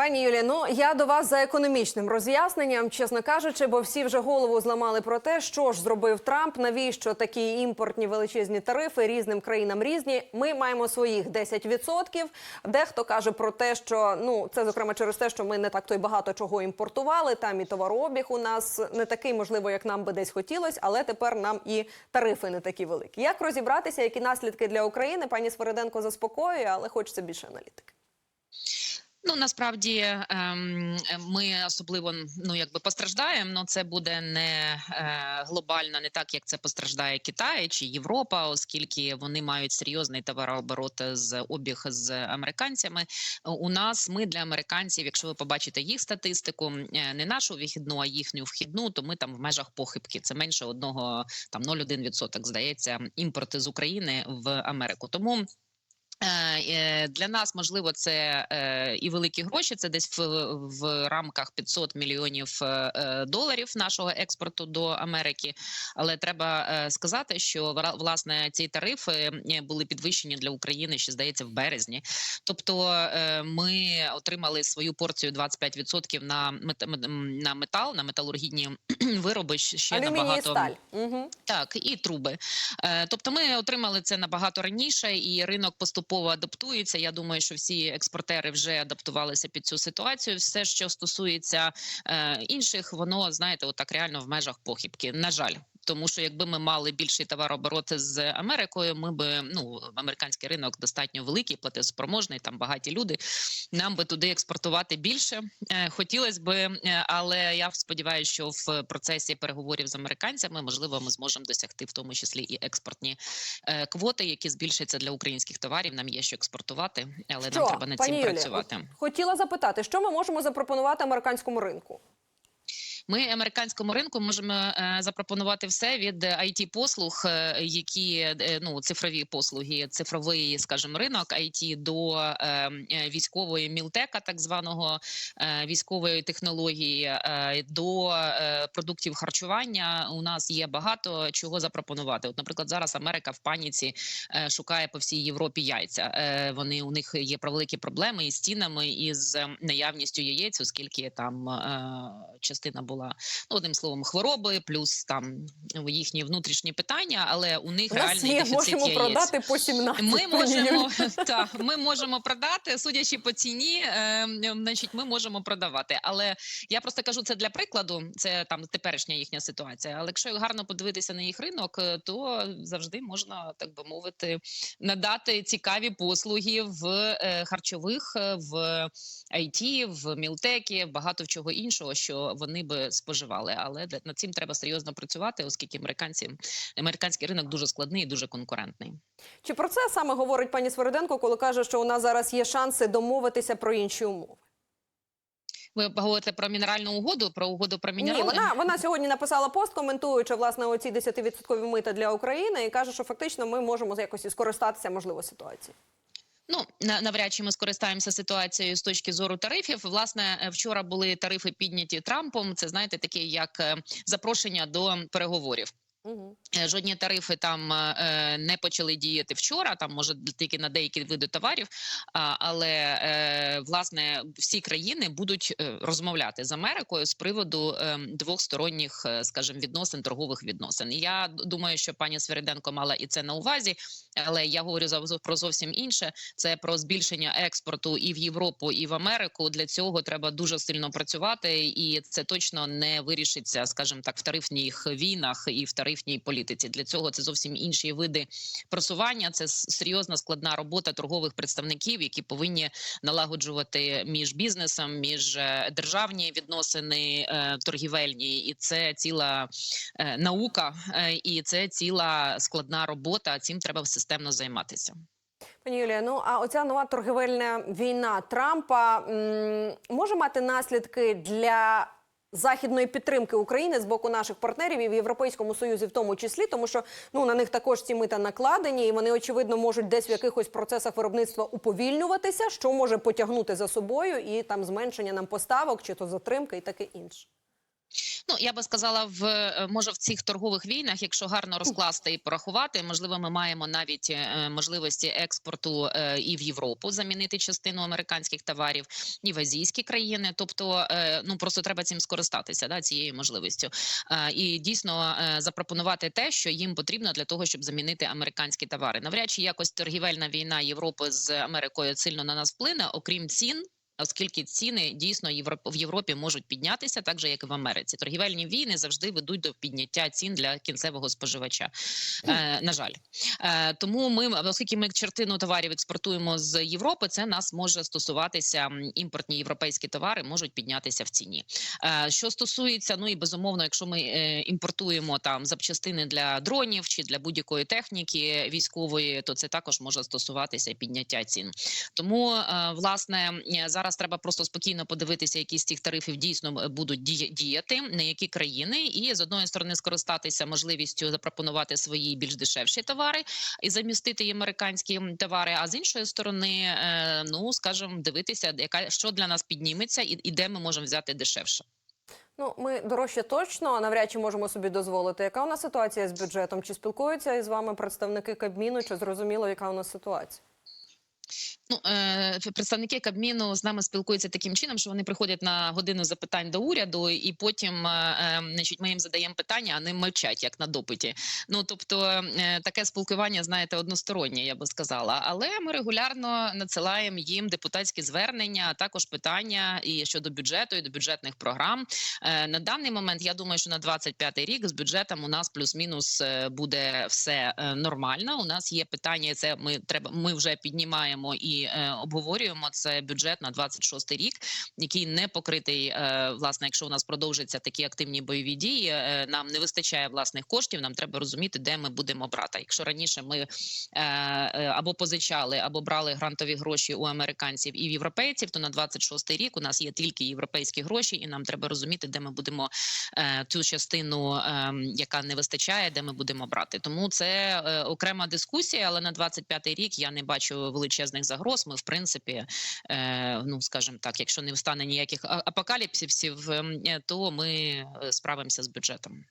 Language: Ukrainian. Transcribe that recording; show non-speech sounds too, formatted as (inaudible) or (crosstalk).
Пані Юлія, ну я до вас за економічним роз'ясненням, чесно кажучи, бо всі вже голову зламали про те, що ж зробив Трамп, навіщо такі імпортні величезні тарифи різним країнам різні. Ми маємо своїх 10%. Дехто каже про те, що ну це зокрема через те, що ми не так то й багато чого імпортували. Там і товарообіг у нас не такий, можливо, як нам би десь хотілося, але тепер нам і тарифи не такі великі. Як розібратися, які наслідки для України? Пані Свериденко заспокоює, але хочеться більше аналітики. Ну насправді ем, ми особливо ну якби постраждаємо. але це буде не е, глобально, не так як це постраждає Китай чи Європа, оскільки вони мають серйозний товарооборот з обіг з американцями. У нас ми для американців, якщо ви побачите їх статистику, е, не нашу вихідну, а їхню вхідну, то ми там в межах похибки. Це менше одного там 0,1% здається імпорти з України в Америку. Тому. Е, Для нас можливо це е, і великі гроші. Це десь в, в рамках 500 мільйонів е, доларів нашого експорту до Америки. Але треба е, сказати, що власне ці тарифи е, були підвищені для України ще здається в березні. Тобто е, ми отримали свою порцію 25% на на метал, на металургійні (clears throat) вироби ще Алюміній і набагато сталь. Угу. так, і труби. Е, Тобто, ми отримали це набагато раніше, і ринок поступово адаптується. Я думаю, що всі експортери вже адаптувалися під цю ситуацію. Все, що стосується е, інших, воно знаєте, отак реально в межах похибки. На жаль. Тому що якби ми мали більший товарооборот з Америкою, ми би ну американський ринок достатньо великий, платоспроможний, там багаті люди. Нам би туди експортувати більше. Е, Хотілося би, е, але я сподіваюся, що в процесі переговорів з американцями можливо ми зможемо досягти в тому числі і експортні е, квоти, які збільшаться для українських товарів. Нам є що експортувати, але нам треба над пані цим Юлія, працювати. Хотіла запитати, що ми можемо запропонувати американському ринку? Ми американському ринку можемо е, запропонувати все від it послуг, е, які е, ну цифрові послуги, цифровий, скажімо, ринок IT до е, е, військової мілтека, так званого е, військової технології, е, до е, продуктів харчування. У нас є багато чого запропонувати. От, наприклад, зараз Америка в паніці е, шукає по всій Європі яйця. Е, Вони у них є великі проблеми із цінами і з наявністю яєць, оскільки там е, частина була ну одним словом хвороби, плюс там їхні внутрішні питання, але у них реальний дефіцит можемо яєць. продати по 17. Ми можемо так, ми можемо продати, судячи по ціні, е, значить, ми можемо продавати. Але я просто кажу це для прикладу. Це там теперішня їхня ситуація. Але якщо гарно подивитися на їх ринок, е, то завжди можна так би мовити надати цікаві послуги в е, харчових, е, в IT, в мілтекі, багато чого іншого, що вони би споживали. Але над цим треба серйозно працювати, оскільки американці американський ринок дуже складний і дуже конкурентний. Чи про це саме говорить пані Свериденко, коли каже, що у нас зараз є шанси домовитися про інші умови? Ви говорите про мінеральну угоду, про угоду про мінерали? Ні, вона, вона сьогодні написала пост, коментуючи власне оці 10% мита для України, і каже, що фактично ми можемо якось і скористатися можливо ситуацією. Ну на- навряд чи ми скористаємося ситуацією з точки зору тарифів. Власне, е, вчора були тарифи підняті Трампом. Це знаєте, таке як е, запрошення до переговорів. Е, Жодні тарифи там е, не почали діяти вчора. Там може тільки на деякі види товарів. Але е, власне всі країни будуть е, розмовляти з Америкою з приводу е, двохсторонніх, е, скажімо, відносин, торгових відносин. Я думаю, що пані Свериденко мала і це на увазі, але я говорю про зовсім інше. Це про збільшення експорту і в Європу, і в Америку. Для цього треба дуже сильно працювати, і це точно не вирішиться, скажімо так, в тарифних війнах і в тарифній політиці. Для цього це зовсім інші види просування. Це серйозна складна робота торгових представників, які повинні налагоджувати між бізнесом, між е, державні відносини е, торгівельні, і це ціла е, наука, і це ціла складна робота. Цим треба системно займатися. Пані Юлія, ну а оця нова торгівельна війна Трампа м, може мати наслідки для західної підтримки України з боку наших партнерів і в Європейському Союзі, в тому числі, тому що ну на них також ці мита накладені, і вони очевидно можуть десь в якихось процесах виробництва уповільнюватися, що може потягнути за собою і там зменшення нам поставок, чи то затримки, і таке інше. Ну я би сказала, в е, може в цих торгових війнах, якщо гарно розкласти і порахувати, можливо, ми маємо навіть е, можливості експорту е, і в Європу замінити частину американських товарів, і в азійські країни. Тобто, е, ну просто треба цим скористатися, да, цією можливістю, Е, і дійсно е, запропонувати те, що їм потрібно для того, щоб замінити американські товари. Навряд чи якось торгівельна війна Європи з Америкою сильно на нас вплине, окрім цін. Оскільки ціни дійсно в Європі можуть піднятися, так же як і в Америці. Торгівельні війни завжди ведуть до підняття цін для кінцевого споживача. Е, на жаль, е, тому ми, оскільки ми частину товарів експортуємо з Європи, це нас може стосуватися імпортні європейські товари можуть піднятися в ціні. Е, що стосується, ну і безумовно, якщо ми е, імпортуємо там запчастини для дронів чи для будь-якої техніки військової, то це також може стосуватися підняття цін. Тому е, власне е, зараз треба просто спокійно подивитися, які з цих тарифів дійсно е, будуть діяти, на які країни, і з одної сторони скористатися можливістю запропонувати свої більш дешевші товари і замістити й американські товари. А з іншої сторони, е, ну скажімо, дивитися, яка що для нас підніметься, і, і де ми можемо взяти дешевше. Ну, ми дорожче точно навряд чи можемо собі дозволити. Яка у нас ситуація з бюджетом? Чи спілкуються із вами представники Кабміну? Чи зрозуміло, яка у нас ситуація? Ну, е, представники Кабміну з нами спілкуються таким чином, що вони приходять на годину запитань до уряду, і потім, е, е, значить, ми їм задаємо питання, а вони мовчать, як на допиті. Ну тобто, е, таке спілкування, знаєте, одностороннє, я би сказала. Але ми регулярно надсилаємо їм депутатські звернення, а також питання і щодо бюджету, і до бюджетних програм. На даний момент я думаю, що на 25-й рік з бюджетом у нас плюс-мінус буде все нормально. У нас є питання. Це ми треба. Ми вже піднімаємо і е, обговорюємо. Це бюджет на 26-й рік, який не покритий. Е, власне, якщо у нас продовжаться такі активні бойові дії, е, нам не вистачає власних коштів. Нам треба розуміти, де ми будемо брати. Якщо раніше ми або позичали, або брали грантові гроші у американців і в європейців, то на 26-й рік у нас є тільки європейські гроші, і нам треба розуміти, де ми будемо ту частину, е, яка не вистачає, де ми будемо брати. Тому це окрема дискусія, але на 25-й рік я не бачу величезних загроз. Ми, в принципі, е, ну скажімо так, якщо не встане ніяких а- апокаліпсисів, е, то ми е, справимося з бюджетом.